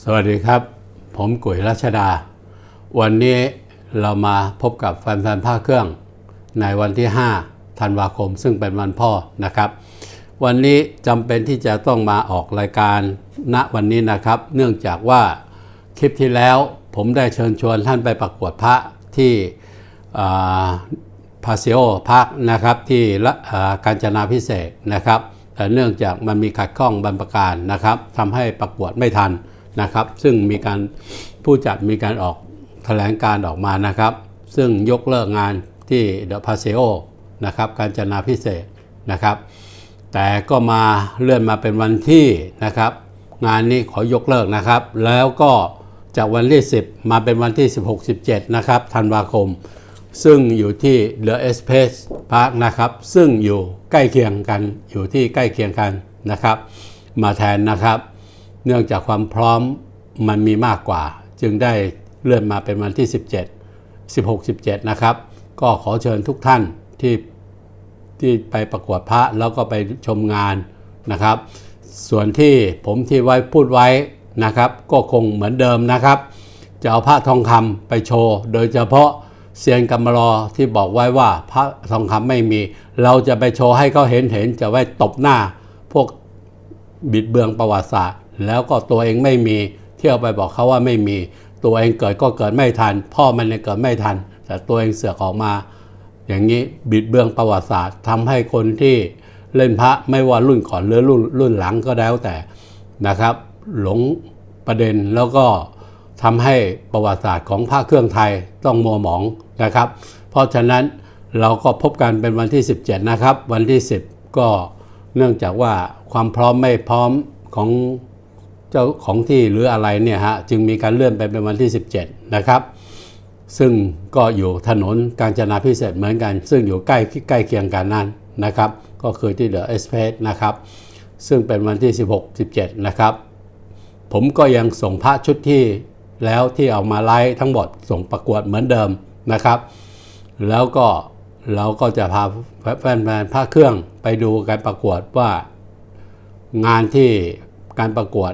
สวัสดีครับ ผมกุยรัชดา วันนี้เรามาพบกับแฟนๆภาเครื่อง ในวันที่ 5 ธันวาคม ซึ่งเป็นวันพ่อนะครับ วันนี้จำเป็นที่จะต้องมาออกรายการณวันนี้นะครับ เนื่องจากว่าคลิปที่แล้วผมได้เชิญชวนท่านไปประกวดพระที่พาเซโอพักนะครับที่ละการจนาพิเศษนะครับแต่เนื่องจากมันมีขัดข้องบรรพการนะครับทำให้ประกวดไม่ทัน นะครับ ซึ่งมีการผู้จัดมีการออกแถลงการออกมานะครับ ซึ่งยกเลิกงานที่เดอะพาเซโอนะครับการจนาพิเศษนะครับ แต่ก็มาเลื่อนมาเป็นวันที่นะครับ งานนี้ขอยกเลิกนะครับ แล้วก็จากวันที่ 10 มาเป็นวันที่ 16-17 นะครับธันวาคม ซึ่งอยู่ที่ The Space Park นะครับ ซึ่งอยู่ใกล้เคียงกันอยู่ที่ใกล้เคียงกันนะครับ มาแทนนะครับ เนื่องจากความพร้อมมันมีมากกว่า จึงได้เลื่อนมาเป็นวันที่ 17 16-17 นะครับ ก็ขอเชิญทุกท่านที่ที่ไปประกวดพระแล้วก็ไปชมงานนะครับ ส่วนที่ผมที่ไว้พูดไว้นะครับ ก็คงเหมือนเดิมนะครับ จะเอาพระทองคำไปโชว์ โดยเฉพาะเซียนกำมะลอที่บอกไว้ว่าพระทองคำไม่มี เราจะไปโชว์ให้เขาเห็นเห็นจะไว้ตบหน้า พวกบิดเบืองประวัติศาสตร์ แล้วก็ตัวเองไม่มี เที่ยวไปบอกเขาว่าไม่มี ตัวเองเกิดก็เกิดไม่ทัน พ่อมันเนี่ยเกิดไม่ทัน แต่ตัวเองเสือกออกมา อย่างนี้บิดเบืองประวัติศาสตร์ทำให้คนที่เล่นพระไม่ว่ารุ่นก่อนหรือรุ่นรุ่นหลังก็แล้วแต่นะครับ หลงประเด็นแล้วก็ทำให้ประวัติศาสตร์ของพระเครื่องไทยต้องมัวหมองนะครับ เพราะฉะนั้นเราก็พบกันเป็นวันที่ 17 นะครับ วันที่ 10 ก็เนื่องจากว่าความพร้อมไม่พร้อมของ เจ้าของที่หรืออะไรเนี่ยฮะจึงมีการเลื่อนไปเป็นวันที่ 17 นะครับ ซึ่งก็อยู่ถนนกาญจนาพิเศษเหมือนกัน ซึ่งอยู่ใกล้ใกล้เคียงกันนั่นนะครับ ก็คือที่เดอะเอสเพสนะครับ ซึ่งเป็นวันที่ 16 17 นะครับ ผมก็ยังส่งพระชุดที่แล้วที่เอามาไลฟ์ทั้งหมดส่งประกวดเหมือนเดิมนะครับ แล้วก็เราก็จะพาแฟนๆพระเครื่องไปดูการประกวดว่างานที่การประกวด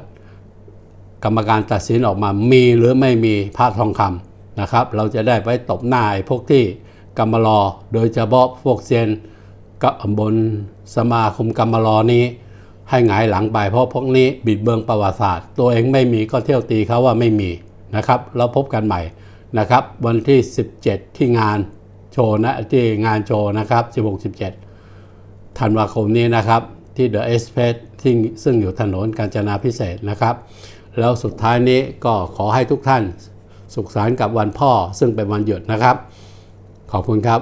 กรรมการตัดสินออกมามีหรือไม่มีพระทองคำนะครับ เราจะได้ไปตบหน้าไอ้พวกที่กรรมลอโดยเฉพาะพวกเซียนกับบนสมาคมกรรมลอนี้ ให้หงายหลังไปเพราะพวกนี้บิดเบืองประวัติศาสตร์ ตัวเองไม่มีก็เที่ยวตีเขาว่าไม่มีนะครับแล้วพบกันใหม่นะครับ วันที่ 17 ที่งานโชว์นะที่งานโชว์นะครับ 16-17ธันวาคมนี้นะครับ ที่เดอะเอสเพสที่ซึ่งอยู่ถนนกาญจนาพิเศษนะครับ แล้วสุดท้ายนี้ก็ขอให้ทุกท่าน สุขสันต์กับวันพ่อซึ่งเป็นวันหยุดนะครับ ขอบคุณครับ